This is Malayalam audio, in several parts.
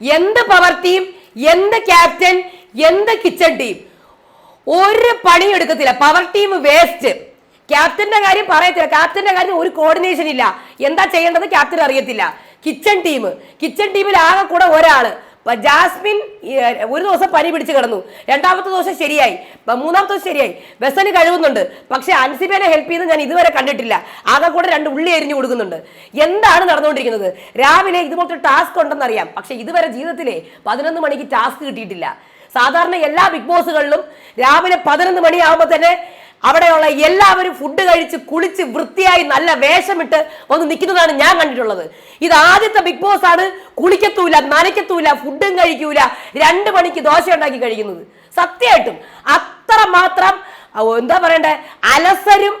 എന്ത് പവർ ടീം എന്ത് ക്യാപ്റ്റൻ എന്ത് കിച്ചൺ ടീം ഒരു പണി എടുക്കത്തില്ല. പവർ ടീം വേസ്റ്റ് ക്യാപ്റ്റന്റെ കാര്യം പറയത്തില്ല. ക്യാപ്റ്റന്റെ കാര്യം ഒരു കോർഡിനേഷൻ ഇല്ല. എന്താ ചെയ്യേണ്ടത് ക്യാപ്റ്റൻ അറിയത്തില്ല. കിച്ചൺ ടീം കിച്ചൺ ടീമിൽ ആകെ കൂടെ ഒരാൾ. ജാസ്മിൻ ഒരു ദിവസം പനി പിടിച്ച് കിടന്നു. രണ്ടാമത്തെ ദിവസം ശരിയായി. മൂന്നാമത്തെ ദിവസം ശരിയായി. ബസ്സന് കഴിവുന്നുണ്ട്. പക്ഷെ അൻസിബേനെ ഹെൽപ്പ് ചെയ്യുന്നത് ഞാൻ ഇതുവരെ കണ്ടിട്ടില്ല. ആകെ കൂടെ രണ്ട് ഉള്ളി എരിഞ്ഞു കൊടുക്കുന്നുണ്ട്. എന്താണ് നടന്നുകൊണ്ടിരിക്കുന്നത്? രാവിലെ ഇതുപോലത്തെ ടാസ്ക് ഉണ്ടെന്ന് അറിയാം പക്ഷെ ഇതുവരെ ജീവിതത്തിലെ പതിനൊന്ന് മണിക്ക് ടാസ്ക് കിട്ടിയിട്ടില്ല. സാധാരണ എല്ലാ ബിഗ് ബോസുകളിലും രാവിലെ പതിനൊന്ന് മണിയാകുമ്പോൾ തന്നെ അവിടെയുള്ള എല്ലാവരും ഫുഡ് കഴിച്ച് കുളിച്ച് വൃത്തിയായി നല്ല വേഷമിട്ട് ഒന്ന് നിൽക്കുന്നതാണ് ഞാൻ കണ്ടിട്ടുള്ളത്. ഇത് ആദ്യത്തെ ബിഗ് ബോസ് ആണ്. കുളിക്കത്തൂല നനയ്ക്കത്തൂല ഫുഡും കഴിക്കൂല. രണ്ട് മണിക്ക് ദോശ ഉണ്ടാക്കി കഴിക്കുന്നത്. സത്യമായിട്ടും അത്ര മാത്രം എന്താ പറയണ്ടേ അലസരും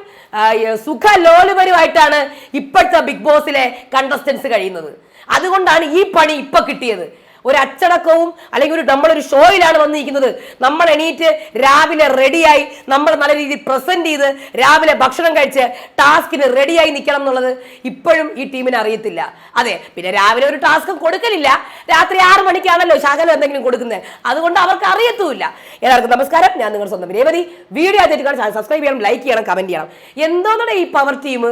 സുഖ സുഖലോലുപരുമായിട്ടാണ് ഇപ്പോഴത്തെ ബിഗ് ബോസിലെ കണ്ടസ്റ്റൻസ് കഴിയുന്നത്. അതുകൊണ്ടാണ് ഈ പണി ഇപ്പൊ കിട്ടിയത്. ഒരു അച്ചടക്കവും അല്ലെങ്കിൽ ഒരു നമ്മളൊരു ഷോയിലാണ് വന്നിരിക്കുന്നത്. നമ്മൾ എണീറ്റ് രാവിലെ റെഡിയായി നമ്മൾ നല്ല രീതിയിൽ പ്രസന്റ് ചെയ്ത് രാവിലെ ഭക്ഷണം കഴിച്ച് ടാസ്കിന് റെഡിയായി നിൽക്കണം എന്നുള്ളത് ഇപ്പോഴും ഈ ടീമിന് അറിയത്തില്ല. അതെ പിന്നെ രാവിലെ ഒരു ടാസ്ക് കൊടുക്കലില്ല. രാത്രി ആറ് മണിക്കാണല്ലോ ശകലം എന്തെങ്കിലും കൊടുക്കുന്നത്. അതുകൊണ്ട് അവർക്ക് അറിയത്തുമില്ല. എല്ലാവർക്കും നമസ്കാരം. ഞാൻ നിങ്ങളുടെ സ്വന്തം രേവതി. വീഡിയോ ആദ്യമായിട്ട് കാണാൻ സബ്സ്ക്രൈബ് ചെയ്യണം ലൈക്ക് ചെയ്യണം കമന്റ് ചെയ്യണം. എന്തോന്നാണ് ഈ പവർ ടീം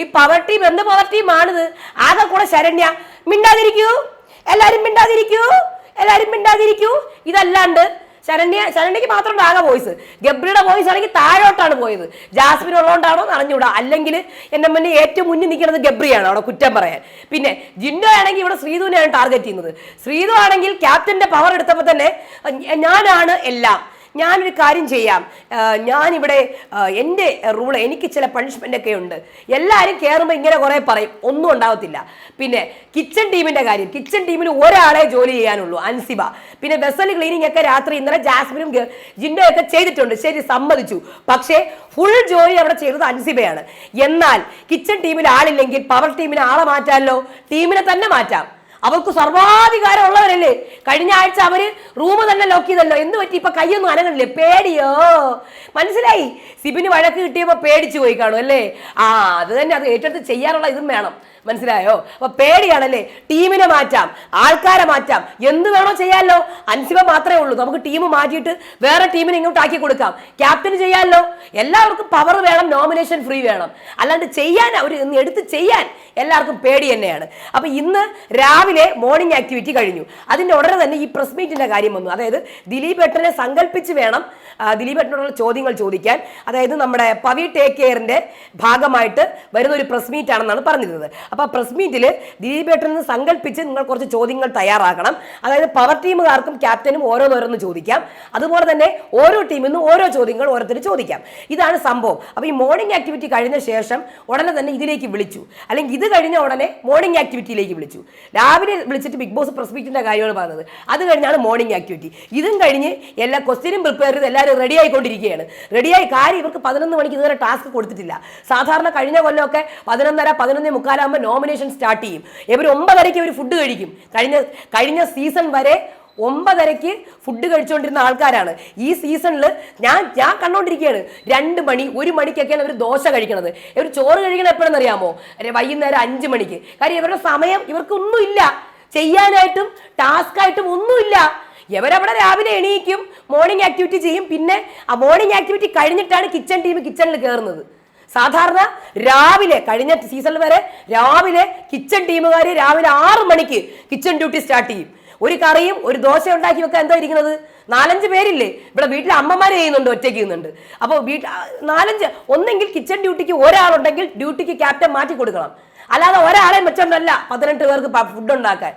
ഈ പവർ ടീം എന്ത് പവർ ടീമാണിത് ആകെ കൂടെ ശരണ്യ മിണ്ടാതിരിക്കൂ. എല്ലാരും മിണ്ടാതിരിക്കൂ. എല്ലാരും മിണ്ടാതിരിക്കൂ. ഇതല്ലാണ്ട് ശരണ്യ ശരണ്യക്ക് മാത്രം ആകെ വോയിസ് ഗബ്രിയുടെ വോയിസ് ആണെങ്കിൽ താഴോട്ടാണ് പോയത്. ജാസ്മിൻ ഉള്ളതുകൊണ്ടാണോ എന്ന് അറിഞ്ഞൂടാ അല്ലെങ്കിൽ എന്റെ മുന്നേ ഏറ്റവും മുന്നിൽ നിൽക്കുന്നത് ഗബ്രിയാണ് അവിടെ കുറ്റം പറയാൻ. പിന്നെ ജിൻഡോ ആണെങ്കിൽ ഇവിടെ ശ്രീധുവിനെയാണ് ടാർഗറ്റ് ചെയ്യുന്നത്. ശ്രീധു ആണെങ്കിൽ ക്യാപ്റ്റന്റെ പവർ എടുത്തപ്പോൾ തന്നെ ഞാനാണ് എല്ലാം. ഞാനൊരു കാര്യം ചെയ്യാം. ഞാനിവിടെ എന്റെ റൂൾ എനിക്ക് ചില പണിഷ്മെന്റ് ഒക്കെ ഉണ്ട്. എല്ലാവരും കയറുമ്പോൾ ഇങ്ങനെ കുറേ പറയും. ഒന്നും ഉണ്ടാവത്തില്ല. പിന്നെ കിച്ചൺ ടീമിന്റെ കാര്യം. കിച്ചൺ ടീമിന് ഒരാളെ ജോലി ചെയ്യാനുള്ളൂ അൻസിബ. പിന്നെ വെസൽ ക്ലീനിങ് ഒക്കെ രാത്രി ഇന്നലെ ജാസ്മിനും ജിൻഡോ ഒക്കെ ചെയ്തിട്ടുണ്ട്. ശരി സമ്മതിച്ചു. പക്ഷേ ഫുൾ ജോലി അവിടെ ചെയ്തത് അൻസിബയാണ്. എന്നാൽ കിച്ചൺ ടീമിൽ ആളില്ലെങ്കിൽ പവർ ടീമിന് ആളെ മാറ്റാമല്ലോ ടീമിനെ തന്നെ മാറ്റാം. അവർക്ക് സർവാധികാരം ഉള്ളവരല്ലേ കഴിഞ്ഞ ആഴ്ച അവർ റൂം തന്നെ ലോക്ക് ചെയ്തല്ലോ. എന്ത് പറ്റി? ഇപ്പൊ കൈയൊന്നും അനങ്ങണില്ലേ? പേടിയോ? മനസ്സിലായി? സിബിന് വഴക്ക് കിട്ടിയപ്പോ പേടിച്ചു പോയി കാണും അല്ലേ? ആ അത് തന്നെ അത് ഏറ്റെടുത്ത് ചെയ്യാനുള്ള ഇതും വേണം. മനസ്സിലായോ? അപ്പൊ പേടിയാണല്ലേ? ടീമിനെ മാറ്റാം ആൾക്കാരെ മാറ്റാം. എന്ത് വേണോ ചെയ്യാമല്ലോ അൻസിബ മാത്രമേ ഉള്ളൂ. നമുക്ക് ടീം മാറ്റിയിട്ട് വേറെ ടീമിനെ ഇങ്ങോട്ട് ആക്കി കൊടുക്കാം. ക്യാപ്റ്റന് ചെയ്യാമല്ലോ എല്ലാവർക്കും പവർ വേണം നോമിനേഷൻ ഫ്രീ വേണം. അല്ലാണ്ട് ചെയ്യാൻ അവർ എടുത്ത് ചെയ്യാൻ എല്ലാവർക്കും പേടി തന്നെയാണ്. അപ്പൊ ഇന്ന് രാവിലെ മോർണിംഗ് ആക്ടിവിറ്റി കഴിഞ്ഞു. അതിന്റെ ഉടനെ തന്നെ ഈ പ്രസ് മീറ്റിന്റെ കാര്യം വന്നു. അതായത് ദിലീപ് ഏട്ടനെ സങ്കല്പിച്ച് വേണം ആ, ദിലീപ് ഏട്ടനോടുള്ള ചോദ്യങ്ങൾ ചോദിക്കാൻ അതായത് നമ്മുടെ പവി ടേക്ക് കെയറിന്റെ ഭാഗമായിട്ട് വരുന്ന ഒരു പ്രസ് മീറ്റ് ആണെന്നാണ് പറഞ്ഞിരുന്നത്. അപ്പൊ പ്രസ് മീറ്റിൽ ദിലീപ് നിന്ന് സങ്കല്പിച്ച് നിങ്ങൾ കുറച്ച് ചോദ്യങ്ങൾ തയ്യാറാക്കണം. അതായത് പവർ ടീമുകാർക്കും ക്യാപ്റ്റനും ഓരോന്നോരോന്ന് ചോദിക്കാം. അതുപോലെ തന്നെ ഓരോ ടീമിൽ നിന്നും ഓരോ ചോദ്യങ്ങൾ ഓരോരുത്തർ ചോദിക്കാം. ഇതാണ് സംഭവം. അപ്പൊ ഈ മോർണിംഗ് ആക്ടിവിറ്റി കഴിഞ്ഞ ശേഷം ഉടനെ തന്നെ ഇതിലേക്ക് വിളിച്ചു. അല്ലെങ്കിൽ ഇത് കഴിഞ്ഞ ഉടനെ മോർണിംഗ് ആക്ടിവിറ്റിയിലേക്ക് വിളിച്ചു. രാവിലെ വിളിച്ചിട്ട് ബിഗ് ബോസ് പ്രസ് മീറ്റിന്റെ കാര്യമാണ് പറഞ്ഞത്. അത് കഴിഞ്ഞാണ് മോർണിംഗ് ആക്ടിവിറ്റി ഇതും കഴിഞ്ഞ് എല്ലാ ക്വസ്റ്റ്യനും പ്രിപ്പയർ ചെയ്ത് എല്ലാവരും റെഡി ആയിക്കൊണ്ടിരിക്കുകയാണ് റെഡിയായി കാര്യം ഇവർക്ക് പതിനൊന്ന് മണിക്ക് ഇതുവരെ ടാസ്ക് കൊടുത്തിട്ടില്ല. സാധാരണ കഴിഞ്ഞ കൊല്ലമൊക്കെ പതിനൊന്നര പതിനൊന്നേ മുക്കാലാകുമ്പോൾ നോമിനേഷൻ സ്റ്റാർട്ട് ചെയ്യും. ഇവർ ഒമ്പതരയ്ക്ക് ഇവർ ഫുഡ് കഴിക്കും. കഴിഞ്ഞ കഴിഞ്ഞ സീസൺ വരെ ഒമ്പതരയ്ക്ക് ഫുഡ് കഴിച്ചുകൊണ്ടിരുന്ന ആൾക്കാരാണ്. ഈ സീസണിൽ ഞാൻ ഞാൻ കണ്ടോണ്ടിരിക്കുകയാണ്. രണ്ട് മണി ഒരു മണിക്കൊക്കെയാണ് അവർ ദോശ കഴിക്കണത്. ഇവർ ചോറ് കഴിക്കണത് എപ്പോഴെന്നറിയാമോ? വൈകുന്നേരം അഞ്ച് മണിക്ക്. കാര്യം ഇവരുടെ സമയം ഇവർക്കൊന്നുമില്ല. ചെയ്യാനായിട്ടും ടാസ്ക് ആയിട്ടും ഒന്നുമില്ല. ഇവരവിടെ രാവിലെ എണീക്കും? മോർണിംഗ് ആക്ടിവിറ്റി ചെയ്യും. പിന്നെ ആ മോർണിംഗ് ആക്ടിവിറ്റി കഴിഞ്ഞിട്ടാണ് കിച്ചൺ ടീം കിച്ചണിൽ കയറുന്നത് സാധാരണ രാവിലെ കഴിഞ്ഞ സീസണിൽ വരെ രാവിലെ കിച്ചൺ ടീമുകാർ രാവിലെ ആറ് മണിക്ക് കിച്ചൺ ഡ്യൂട്ടി സ്റ്റാർട്ട് ചെയ്യും. ഒരു കറിയും ഒരു ദോശ ഉണ്ടാക്കി വെക്കാൻ എന്താ ഇരിക്കുന്നത്? നാലഞ്ച് പേരില്ലേ? ഇവിടെ വീട്ടിൽ അമ്മമാർ ചെയ്യുന്നുണ്ട് ഒറ്റയ്ക്ക് ചെയ്യുന്നുണ്ട്. അപ്പോൾ വീട്ടിൽ നാലഞ്ച് ഒന്നെങ്കിൽ കിച്ചൺ ഡ്യൂട്ടിക്ക് ഒരാളുണ്ടെങ്കിൽ ഡ്യൂട്ടിക്ക് ക്യാപ്റ്റൻ മാറ്റി കൊടുക്കണം. അല്ലാതെ ഒരാളെ മെച്ചമല്ല പതിനെട്ട് പേർക്ക് ഫുഡ് ഉണ്ടാക്കാൻ.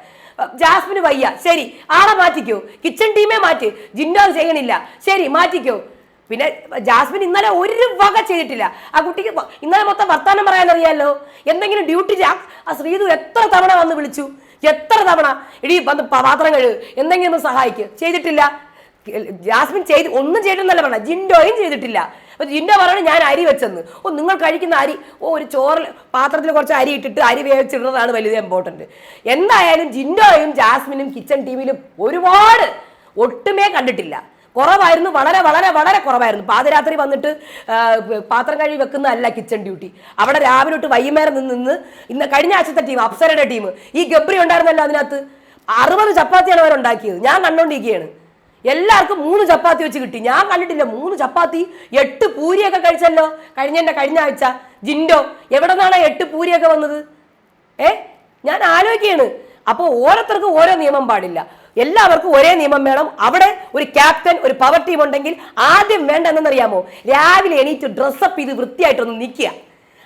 ജാസ്മിന് വയ്യ. ശരി ആളെ മാറ്റിക്കോ. കിച്ചൺ ടീമേ മാറ്റി. ജിൻഡോ ചെയ്യണില്ല. ശരി മാറ്റിക്കോ. പിന്നെ ജാസ്മിൻ ഇന്നലെ ഒരു വക ചെയ്തിട്ടില്ല. ആ കുട്ടിക്ക് ഇന്നലെ മൊത്തം വർത്താനം പറയാൻ അറിയാലോ എന്തെങ്കിലും ഡ്യൂട്ടി ആ ശ്രീധു എത്ര തവണ വന്ന് വിളിച്ചു? എത്ര തവണ? ഇടി വന്ന് പാത്രം കഴിവ് എന്തെങ്കിലും ഒന്ന് സഹായിക്കുക ചെയ്തിട്ടില്ല. ജാസ്മിൻ ചെയ്ത് ഒന്നും ചെയ്തിട്ടെന്നല്ല പറഞ്ഞ. ജിൻഡോയും ചെയ്തിട്ടില്ല. അപ്പൊ ജിന്ന പറയണത് ഞാൻ അരി വെച്ചെന്ന്. ഓ നിങ്ങൾ കഴിക്കുന്ന അരി ഓ ഒരു ചോറിൽ പാത്രത്തിൽ കുറച്ച് അരി ഇട്ടിട്ട് അരി വേവിച്ചിടുന്നതാണ് വലുത് ഇമ്പോർട്ടന്റ് എന്തായാലും ജിൻഡോയും ജാസ്മിനും കിച്ചൺ ടീമിലും ഒരുപാട് ഒട്ടുമേ കണ്ടിട്ടില്ല. കുറവായിരുന്നു വളരെ വളരെ വളരെ കുറവായിരുന്നു. പാതിരാത്രി വന്നിട്ട് പാത്രം കഴുകി വെക്കുന്നതല്ല കിച്ചൺ ഡ്യൂട്ടി. അവിടെ രാവിലെ തൊട്ട് വൈകുന്നേരം നിന്ന് ഇന്ന് കഴിഞ്ഞ ആഴ്ചത്തെ ടീം അപ്സരയുടെ ടീം ഈ ഗബ്രി ഉണ്ടായിരുന്നല്ലോ അതിനകത്ത്. അറുപത് ചപ്പാത്തിയാണ് അവരുണ്ടാക്കിയത്. ഞാൻ കണ്ടോണ്ടിരിക്കുകയാണ്. എല്ലാവർക്കും മൂന്ന് ചപ്പാത്തി വെച്ച് കിട്ടി. ഞാൻ കണ്ടിട്ടില്ല മൂന്ന് ചപ്പാത്തി എട്ട് പൂരിയൊക്കെ കഴിച്ചല്ലോ. കഴിഞ്ഞ കഴിഞ്ഞ ആഴ്ച. ജിൻഡോ എവിടെ നിന്നാണ് എട്ട് പൂരിയൊക്കെ വന്നത്? ഏ? ഞാൻ ആലോചിക്കുകയാണ്. അപ്പോൾ ഓരോരുത്തർക്കും ഓരോ നിയമം പാടില്ല. എല്ലാവർക്കും ഒരേ നിയമം വേണം. അവിടെ ഒരു ക്യാപ്റ്റൻ ഒരു പവർ ടീം ഉണ്ടെങ്കിൽ ആദ്യം വേണ്ട എന്നറിയാമോ രാവിലെ എണീറ്റ് ഡ്രസ്സപ്പ് ചെയ്ത് വൃത്തിയായിട്ടൊന്ന് നിൽക്കുക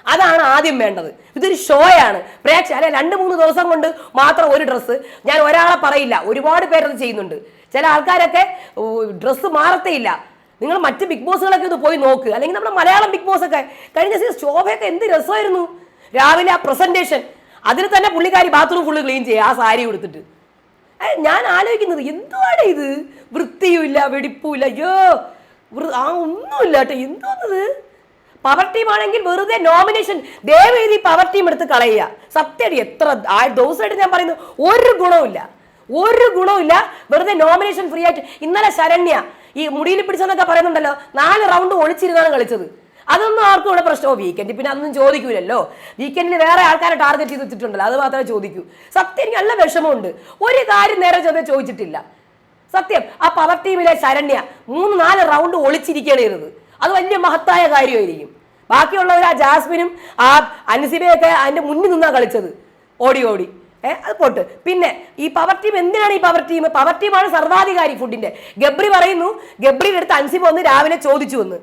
അതാണ് ആദ്യം വേണ്ടത്. ഇതൊരു ഷോയാണ് പ്രേക്ഷ അല്ലെ രണ്ട് മൂന്ന് ദിവസം കൊണ്ട് മാത്രം ഒരു ഡ്രസ്സ് ഞാൻ ഒരാളെ പറയില്ല. ഒരുപാട് പേരത് ചെയ്യുന്നുണ്ട്. ചില ആൾക്കാരൊക്കെ ഡ്രസ്സ് മാറത്തേയില്ല. നിങ്ങൾ മറ്റ് ബിഗ് ബോസുകളൊക്കെ ഒന്ന് പോയി നോക്ക്. അല്ലെങ്കിൽ നമ്മുടെ മലയാളം ബിഗ് ബോസ് ഒക്കെ കഴിഞ്ഞ ദിവസം ശോഭയൊക്കെ എന്ത് രസമായിരുന്നു. രാവിലെ ആ പ്രസന്റേഷൻ അതിൽ തന്നെ പുള്ളിക്കാരി ബാത്റൂം ഫുള്ള് ക്ലീൻ ചെയ്യുക ആ സാരി കൊടുത്തിട്ട് ഞാൻ ആലോചിക്കുന്നത് എന്തുവാണ് ഇത്? വൃത്തിയുമില്ല വെടിപ്പുമില്ല അയ്യോ ആ ഒന്നുമില്ല കേട്ടോ. എന്തോന്നത്? പവർ ടീം ആണെങ്കിൽ വെറുതെ നോമിനേഷൻ ദയവേദി പവർ ടീം എടുത്ത് കളയുക. സത്യടി എത്ര ആ- ദിവസമായിട്ട് ഞാൻ പറയുന്നു ഒരു ഗുണവുമില്ല. ഒരു ഗുണമില്ല വെറുതെ നോമിനേഷൻ ഫ്രീ ആയിട്ട് ഇന്നലെ ശരണ്യ ഈ മുടിയിൽ പിടിച്ചെന്നൊക്കെ പറയുന്നുണ്ടല്ലോ. നാല് റൗണ്ട് ഒളിച്ചിരുന്നാണ് കളിച്ചത്. അതൊന്നും ആർക്കും ഇവിടെ പ്രശ്നമോ വീക്കെൻഡ് പിന്നെ അതൊന്നും ചോദിക്കൂലല്ലോ. വീക്കെൻഡിൽ വേറെ ആൾക്കാരെ ടാർഗറ്റ് ചെയ്ത് വെച്ചിട്ടുണ്ടല്ലോ. അത് മാത്രമേ ചോദിക്കൂ. സത്യം എനിക്ക് നല്ല വിഷമമുണ്ട്. ഒരു കാര്യം നേരെ ചോദ്യം ചോദിച്ചിട്ടില്ല. സത്യം ആ പവർ ടീമിലെ ശരണ്യ മൂന്ന് നാല് റൗണ്ട് ഒളിച്ചിരിക്കണേരുത് അത് വലിയ മഹത്തായ കാര്യമായിരിക്കും. ബാക്കിയുള്ളവർ ആ ജാസ്മിനും ആ അൻസിബയൊക്കെ അതിന്റെ മുന്നിൽ നിന്നാണ് കളിച്ചത്. ഓടി ഓടി. അത് പോട്ട്. പിന്നെ ഈ പവർ ടീം എന്തിനാണ് ഈ പവർ ടീം പവർ ടീമാണ് സർവാധികാരി ഫുഡിന്റെ ഗബ്രി പറയുന്നു ഗബ്രിയുടെ അടുത്ത് അൻസിബ് വന്ന് രാവിലെ ചോദിച്ചു വന്ന്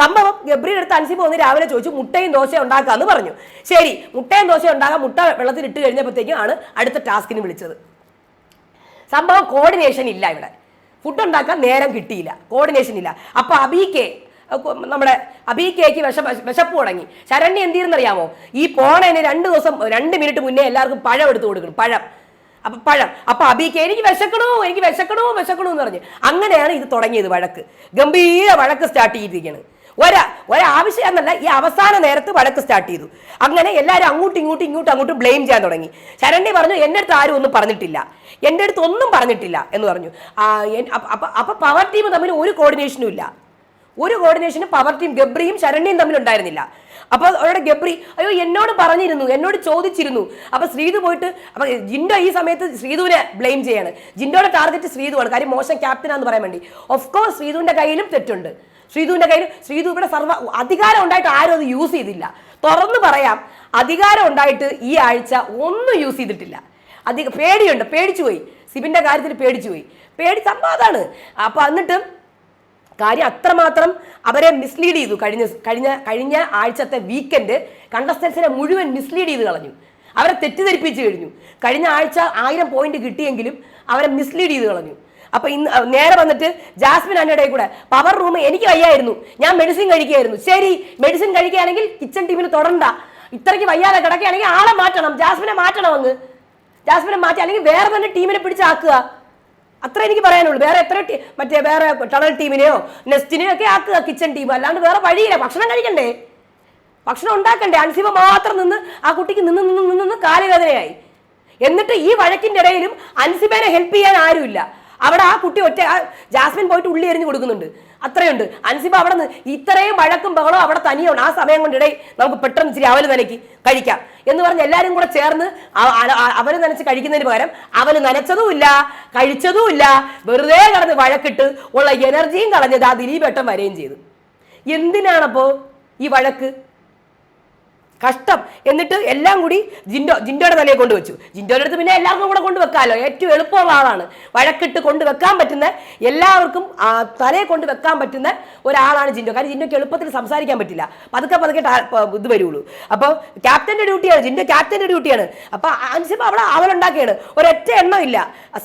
സംഭവം ഗബ്രിയുടെ അടുത്ത് അൻസിബ് വന്ന് രാവിലെ ചോദിച്ചു മുട്ടയും ദോശയും ഉണ്ടാക്കാന്ന് പറഞ്ഞു. ശരി മുട്ടയും ദോശയും ഉണ്ടാകാം മുട്ട വെള്ളത്തിൽ ഇട്ട് കഴിഞ്ഞപ്പോഴത്തേക്കും ആണ് അടുത്ത ടാസ്കിന് വിളിച്ചത്. സംഭവം കോർഡിനേഷൻ ഇല്ല ഇവിടെ. ഫുഡ് ഉണ്ടാക്കാൻ നേരം കിട്ടിയില്ല. കോർഡിനേഷൻ ഇല്ല. അപ്പൊ അബീക്കെ അഹ് നമ്മുടെ അബീക്കയ്ക്ക് വിഷ വിശപ്പ് തുടങ്ങി. ശരണ്യ എന്ത് ചെയ്യുന്നറിയാമോ ഈ പോണേന് രണ്ട് ദിവസം രണ്ട് മിനിറ്റ് മുന്നേ എല്ലാവർക്കും പഴം എടുത്തു കൊടുക്കണം. പഴം. അപ്പൊ പഴം. അപ്പൊ അബിക്ക് എനിക്ക് വിശക്കണോ എനിക്ക് വിശക്കണോ വിശക്കണോ എന്ന് പറഞ്ഞ്. അങ്ങനെയാണ് ഇത് തുടങ്ങിയത് വഴക്ക്. ഗംഭീര വഴക്ക് സ്റ്റാർട്ട് ചെയ്തിരിക്കുകയാണ് ഒരാ ഒരാവശ്യം എന്നല്ല ഈ അവസാന നേരത്ത് വഴക്ക് സ്റ്റാർട്ട് ചെയ്തു. അങ്ങനെ എല്ലാവരും അങ്ങോട്ടും ഇങ്ങോട്ടും ഇങ്ങോട്ടും അങ്ങോട്ടും ബ്ലെയിം ചെയ്യാൻ തുടങ്ങി. ശരണ്യ പറഞ്ഞു എന്റെ അടുത്ത് ആരും ഒന്നും പറഞ്ഞിട്ടില്ല. എന്റെ അടുത്ത് ഒന്നും പറഞ്ഞിട്ടില്ല എന്ന് പറഞ്ഞു. അപ്പ- അപ്പൊ പവർ ടീം തമ്മിൽ ഒരു കോർഡിനേഷനും ഇല്ല. ഒരു കോർഡിനേഷനും പവർ ടീം ഗബ്രിയും ശരണ്യയും തമ്മിൽ ഉണ്ടായിരുന്നില്ല. അപ്പൊ അവരുടെ ഗബ്രി അയ്യോ എന്നോട് പറഞ്ഞിരുന്നു എന്നോട് ചോദിച്ചിരുന്നു. അപ്പൊ ശ്രീതു പോയിട്ട് അപ്പൊ ജിൻഡോ ഈ സമയത്ത് ശ്രീതുവിനെ ബ്ലെയിം ചെയ്യാണ്. ജിൻഡോയുടെ ടാർഗറ്റ് ശ്രീതുവാണ്. കാര്യം മോശം ക്യാപ്റ്റനാന്ന് പറയാൻ വേണ്ടി. ഓഫ് കോഴ്സ് ശ്രീതുവിന്റെ കയ്യിലും തെറ്റുണ്ട്. ശ്രീതുവിന്റെ കയ്യിൽ ശ്രീതു ഇവിടെ സർവ അധികാരം ഉണ്ടായിട്ട് ആരും അത് യൂസ് ചെയ്തില്ല. തുറന്നു പറയാം അധികാരം ഉണ്ടായിട്ട് ഈ ആഴ്ച ഒന്നും യൂസ് ചെയ്തിട്ടില്ല. അധികം പേടിയുണ്ട് പേടിച്ചു പോയി സിബിന്റെ കാര്യത്തിൽ പേടിച്ചു പോയി പേടി സംഭവം അപ്പൊ എന്നിട്ട് കാര്യം അത്രമാത്രം അവരെ മിസ്ലീഡ് ചെയ്തു. കഴിഞ്ഞ കഴിഞ്ഞ കഴിഞ്ഞ ആഴ്ചത്തെ വീക്കെൻഡ് കണ്ടസ്റ്റൻസിനെ മുഴുവൻ മിസ്ലീഡ് ചെയ്ത് കളഞ്ഞു. അവരെ തെറ്റിദ്ധരിപ്പിച്ച് കഴിഞ്ഞു. കഴിഞ്ഞ ആഴ്ച ആയിരം പോയിന്റ് കിട്ടിയെങ്കിലും അവരെ മിസ്ലീഡ് ചെയ്ത് കളഞ്ഞു. അപ്പൊ ഇന്ന് നേരെ വന്നിട്ട് ജാസ്മിൻ അന്നയുടെ കൂടെ പവർ റൂം എനിക്ക് വയ്യായിരുന്നു. ഞാൻ മെഡിസിൻ കഴിക്കുകയായിരുന്നു. ശരി മെഡിസിൻ കഴിക്കുകയാണെങ്കിൽ കിച്ചൺ ടീമിന് തുടണ്ട. ഇത്രയ്ക്ക് വയ്യാതെ കിടക്കുകയാണെങ്കിൽ ആളെ മാറ്റണം. ജാസ്മിനെ മാറ്റണം അങ്ങ് ജാസ്മിനെ മാറ്റി അല്ലെങ്കിൽ വേറെ തന്നെ ടീമിനെ പിടിച്ചാക്കുക അത്ര എനിക്ക് പറയാനുള്ളൂ. വേറെ എത്ര മറ്റേ വേറെ ടണൽ ടീമിനെയോ നെസ്റ്റിനെയോ ഒക്കെ ആക്കുക കിച്ചൺ ടീം. അല്ലാണ്ട് വേറെ വഴിയില്ല. ഭക്ഷണം കഴിക്കണ്ടേ? ഭക്ഷണം ഉണ്ടാക്കണ്ടേ? അൻസിബ മാത്രം നിന്ന് ആ കുട്ടിക്ക് നിന്ന് നിന്ന് നിന്ന് കാലുവേദനയായി. എന്നിട്ട് ഈ വഴക്കിന്റെ ഇടയിലും അൻസിബേനെ ഹെൽപ്പ് ചെയ്യാൻ ആരുമില്ല. അവിടെ ആ കുട്ടി ഒറ്റ ജാസ്മിൻ പോയിട്ട് ഉള്ളി എറിഞ്ഞു കൊടുക്കുന്നുണ്ട്. അത്രയുണ്ട്. അൻസിബ അവിടെ നിന്ന് ഇത്രയും വഴക്കും ബഹളവും അവിടെ തനിയുണ്ട് ആ സമയം കൊണ്ട് ഇടയിൽ നമുക്ക് പെട്ടെന്ന് ഇച്ചിരി അവൽ നനയ്ക്ക് കഴിക്കാം. എന്ന് പറഞ്ഞ് എല്ലാവരും കൂടെ ചേർന്ന് അവൽ നനച്ച് കഴിക്കുന്നതിന് പകരം അവൽ നനച്ചതുമില്ല കഴിച്ചതുമില്ല വെറുതെ കടന്ന് വഴക്കിട്ട് ഉള്ള എനർജിയും കളഞ്ഞത് ആ ദിലീപ് ഏട്ടൻ വരികയും ചെയ്തു. എന്തിനാണപ്പോ ഈ വഴക്ക്? കഷ്ടം. എന്നിട്ട് എല്ലാം കൂടി ജിൻഡോ ജിൻഡോയുടെ തലയെ കൊണ്ടുവച്ചു. ജിൻഡോയുടെ അടുത്ത് പിന്നെ എല്ലാവർക്കും കൂടെ കൊണ്ടുവെക്കാമല്ലോ ഏറ്റവും എളുപ്പമുള്ള ആളാണ്. വഴക്കിട്ട് കൊണ്ടുവെക്കാൻ പറ്റുന്ന എല്ലാവർക്കും തലയെ കൊണ്ട് വെക്കാൻ പറ്റുന്ന ഒരാളാണ് ജിൻഡോ. കാരണം ജിൻഡോക്ക് എളുപ്പത്തിൽ സംസാരിക്കാൻ പറ്റില്ല. പതുക്കെ പതുക്കെ ഇത് വരുള്ളൂ. അപ്പോൾ ക്യാപ്റ്റന്റെ ഡ്യൂട്ടിയാണ്. ജിൻഡോ ക്യാപ്റ്റന്റെ ഡ്യൂട്ടിയാണ്. അപ്പൊ അനുസരിച്ച് അവിടെ അവരുണ്ടാക്കിയാണ് ഒരൊറ്റ എണ്ണം ഇല്ല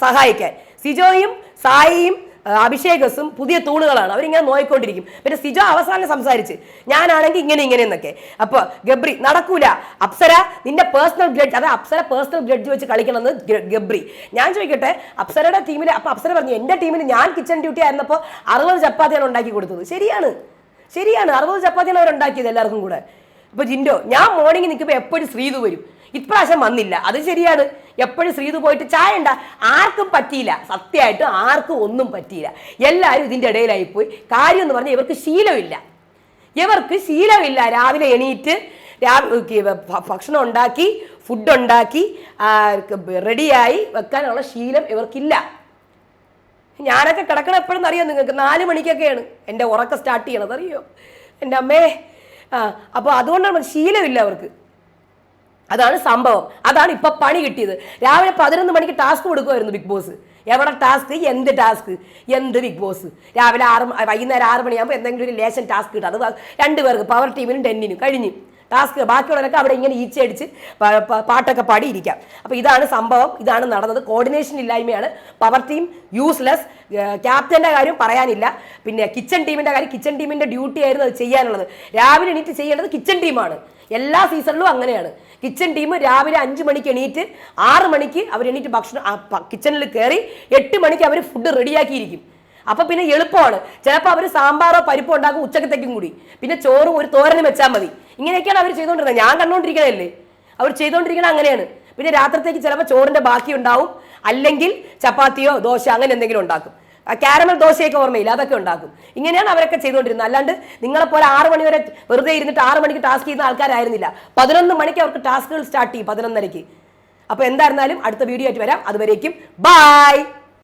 സഹായിക്കാൻ. സിജോയും സായിയും അഭിഷേകസും പുതിയ തൂണുകളാണ്. അവരിങ്ങനെ നോയിക്കൊണ്ടിരിക്കും. പിന്നെ സിജോ അവസാനം സംസാരിച്ച് ഞാനാണെങ്കിൽ ഇങ്ങനെ ഇങ്ങനെ എന്നൊക്കെ. അപ്പൊ ഗബ്രി നടക്കൂല. അപ്സര നിന്റെ പേഴ്സണൽ ഗ്രഡ്ജ് അതായത് അപ്സര പേഴ്സണൽ ഗ്രഡ്ജ് വെച്ച് കളിക്കണമെന്ന് ഗബ്രി. ഞാൻ ചോദിക്കട്ടെ അപ്സരയുടെ ടീമിൽ അപ്പൊ അപ്സര പറഞ്ഞു എന്റെ ടീമിൽ ഞാൻ കിച്ചൺ ഡ്യൂട്ടി ആയിരുന്നപ്പോൾ അറുപത് ചപ്പാത്തിയാണ് ഉണ്ടാക്കി കൊടുത്തത്. ശരിയാണ്. ശരിയാണ്. അറുപത് ചപ്പാത്തിയാണ് അവർ ഉണ്ടാക്കിയത് എല്ലാവർക്കും കൂടെ. അപ്പൊ ജിൻഡോ ഞാൻ മോർണിംഗ് നിൽക്കുമ്പോൾ എപ്പോഴും ശ്രീതു വരും. ഇപ്രാവശ്യം വന്നില്ല. അത് ശരിയാണ്. എപ്പോഴും ശ്രീതു പോയിട്ട് ചായ ഉണ്ട. ആർക്കും പറ്റിയില്ല. സത്യമായിട്ട് ആർക്കും ഒന്നും പറ്റിയില്ല. എല്ലാവരും ഇതിന്റെ ഇടയിലായി പോയി. കാര്യം എന്ന് പറഞ്ഞാൽ ഇവർക്ക് ശീലമില്ല. ഇവർക്ക് ശീലമില്ല. രാവിലെ എണീറ്റ് ഭക്ഷണം ഉണ്ടാക്കി ഫുഡ് ഉണ്ടാക്കി റെഡിയായി വെക്കാനുള്ള ശീലം ഇവർക്കില്ല. ഞാനൊക്കെ കിടക്കണ എപ്പോഴും അറിയാം നിങ്ങൾക്ക്? നാല് മണിക്കൊക്കെയാണ് എന്റെ ഉറക്കം സ്റ്റാർട്ട് ചെയ്യണത്. അറിയോ? എന്റെ അമ്മേ. ആ അപ്പോൾ അതുകൊണ്ടാണ് ശീലമില്ല അവർക്ക്. അതാണ് സംഭവം. അതാണ് ഇപ്പൊ പണി കിട്ടിയത്. രാവിലെ പതിനൊന്ന് മണിക്ക് ടാസ്ക് കൊടുക്കുമായിരുന്നു ബിഗ് ബോസ് എവിടെ ടാസ്ക് എന്ത് ടാസ്ക് എന്ത് ബിഗ് ബോസ് രാവിലെ ആറ് വൈകുന്നേരം ആറ് മണിയാകുമ്പോൾ എന്തെങ്കിലും ഒരു ലേശൻ ടാസ്ക് കിട്ടും. അത് രണ്ട് പേർക്ക് പവർ ടീമിനും ടെന്നിനും കഴിഞ്ഞു. ടാസ്ക് ബാക്കിയുള്ളവരൊക്കെ അവിടെ ഇങ്ങനെ ഈച്ചയടിച്ച് പാട്ടൊക്കെ പാടി പാടിയിരിക്കാം. അപ്പോൾ ഇതാണ് സംഭവം. ഇതാണ് നടന്നത്. കോർഡിനേഷൻ ഇല്ലായ്മയാണ്. പവർ ടീം യൂസ്ലെസ് ക്യാപ്റ്റന്റെ കാര്യം പറയാനില്ല. പിന്നെ കിച്ചൺ ടീമിന്റെ കാര്യം കിച്ചൺ ടീമിന്റെ ഡ്യൂട്ടി ആയിരുന്നു അത് ചെയ്യാനുള്ളത്. രാവിലെ എണീറ്റ് ചെയ്യേണ്ടത് കിച്ചൺ ടീമാണ് എല്ലാ സീസണിലും അങ്ങനെയാണ്. കിച്ചൺ ടീം രാവിലെ അഞ്ച് മണിക്ക് എണീറ്റ് ആറ് മണിക്ക് അവർ എണീറ്റ് ഭക്ഷണം കിച്ചണിൽ കയറി എട്ട് മണിക്ക് അവർ ഫുഡ് റെഡിയാക്കിയിരിക്കും അപ്പൊ പിന്നെ എളുപ്പമാണ്. ചിലപ്പോൾ അവർ സാമ്പാറോ പരിപ്പോ ഉണ്ടാക്കും ഉച്ചക്കത്തേക്കും കൂടി. പിന്നെ ചോറും ഒരു തോരനും വെച്ചാൽ മതി. ഇങ്ങനെയൊക്കെയാണ് അവർ ചെയ്തുകൊണ്ടിരുന്നത്. ഞാൻ കണ്ടുകൊണ്ടിരിക്കണല്ലേ അവർ ചെയ്തുകൊണ്ടിരിക്കണത് അങ്ങനെയാണ്. പിന്നെ രാത്രിത്തേക്ക് ചിലപ്പോൾ ചോറിന്റെ ബാക്കി ഉണ്ടാവും. അല്ലെങ്കിൽ ചപ്പാത്തിയോ ദോശ അങ്ങനെ എന്തെങ്കിലും ഉണ്ടാക്കും. കാരമൽ ദോശയൊക്കെ ഓർമ്മയില്ല? അതൊക്കെ ഉണ്ടാക്കും. ഇങ്ങനെയാണ് അവരൊക്കെ ചെയ്തുകൊണ്ടിരുന്നത്. അല്ലാണ്ട് നിങ്ങളെപ്പോലെ ആറ് മണി വരെ വെറുതെ ഇരുന്നിട്ട് ആറ് മണിക്ക് ടാസ്ക് ചെയ്യുന്ന ആൾക്കാരായിരുന്നില്ല. പതിനൊന്ന് മണിക്ക് അവർക്ക് ടാസ്കുകൾ സ്റ്റാർട്ട് ചെയ്യും പതിനൊന്നരയ്ക്ക്. അപ്പോൾ എന്തായിരുന്നാലും അടുത്ത വീഡിയോ ആയിട്ട് വരാം. അതുവരേക്കും ബായ്